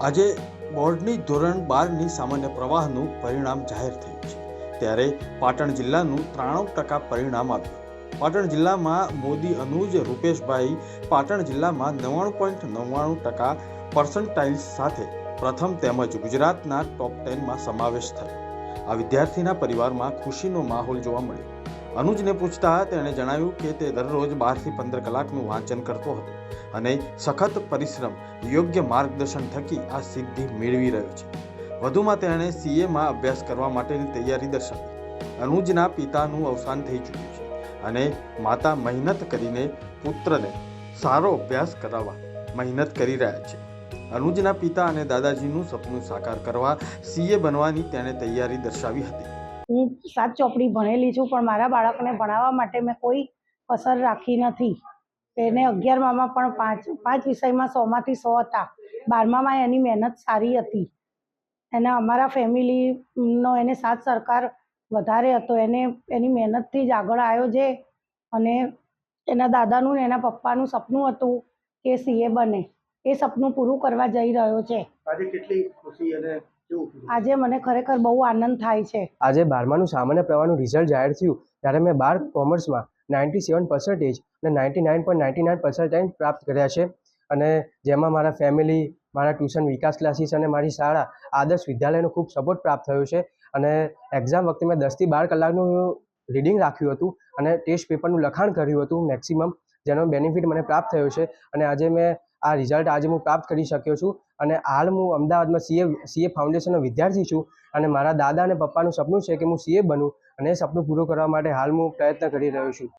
આજે બોર્ડની ધોરણ બારની સામાન્ય પ્રવાહનું પરિણામ જાહેર થયું છે. ત્યારે પાટણ જિલ્લાનું ત્રાણું ટકા પરિણામ આવ્યું. પાટણ જિલ્લામાં મોદી અનુજ, રૂપેશભાઈ પાટણ જિલ્લામાં નવ્વાણું પોઈન્ટ નવ્વાણું ટકા પર્સન્ટાઇલ્સ સાથે પ્રથમ તેમજ ગુજરાતના ટોપ ટેનમાં સમાવેશ થયો. આ વિદ્યાર્થીના પરિવારમાં ખુશીનો માહોલ જોવા મળ્યો. અનુજને પૂછતા તેણે જણાવ્યું કે તે દરરોજ બારથી પંદર કલાકનું વાંચન કરતો હતો અને સખત પરિશ્રમ, યોગ્ય માર્ગદર્શન થકી આ સિદ્ધિ મેળવી રહ્યો છે. વધુમાં તેણે સીએમાં અભ્યાસ કરવા માટેની તૈયારી દર્શાવી. અનુજના પિતાનું અવસાન થઈ ચૂક્યું છે અને માતા મહેનત કરીને પુત્રને સારો અભ્યાસ કરાવવા મહેનત કરી રહ્યા છે. અનુજના પિતા અને દાદાજીનું સપનું સાકાર કરવા સીએ બનવાની તેણે તૈયારી દર્શાવી હતી. હું સાત ચોપડી ભણેલી છું, પણ મારા બાળકને ભણાવવા માટે મેં કોઈ કસર રાખી નથી. એને અગિયારમામાં પણ પાંચ પાંચ વિષયમાં સોમાંથી સો હતા. બારમામાં એની મહેનત સારી હતી. એને અમારા ફેમિલીનો એને સાથ સરકાર વધારે હતો. એને, એની મહેનતથી જ આગળ આવ્યો છે અને એના દાદાનું ને એના પપ્પાનું સપનું હતું કે સીએ બને. એ સપનું પૂરું કરવા જઈ રહ્યો છે. આજે કેટલી ખુશી અને આજે મને ખરેખર બહુ આનંદ થાય છે. આજે બારમાનું સામાન્ય પ્રવાહનું રિઝલ્ટ જાહેર થયું, ત્યારે મેં બાર કોમર્સમાં નાઇન્ટી સેવન પર્સન્ટેજ અને ninety nine point ninety nine percentage પ્રાપ્ત કર્યા છે. અને જેમાં મારા ફેમિલી મારા ટ્યુશન વિકાસ ક્લાસીસ અને મારી શાળા, આદર્શ વિદ્યાલયનો ખૂબ સપોર્ટ પ્રાપ્ત થયો છે. અને એક્ઝામ વખતે મેં દસથી બાર કલાકનું રીડિંગ રાખ્યું હતું અને ટેસ્ટ પેપરનું લખાણ કર્યું હતું મેક્સિમમ જેનો બેનિફિટ મને પ્રાપ્ત થયો છે. અને આજે મેં આ રિઝલ્ટ આજે હું પ્રાપ્ત કરી શક્યો છું. અને હાલ હું અમદાવાદમાં સીએ સીએ ફાઉન્ડેશનનો વિદ્યાર્થી છું અને મારા દાદા અને પપ્પાનું સપનું છે કે હું સીએ બનું અને એ સપનું પૂરું કરવા માટે હાલ હું પ્રયત્ન કરી રહ્યો છું.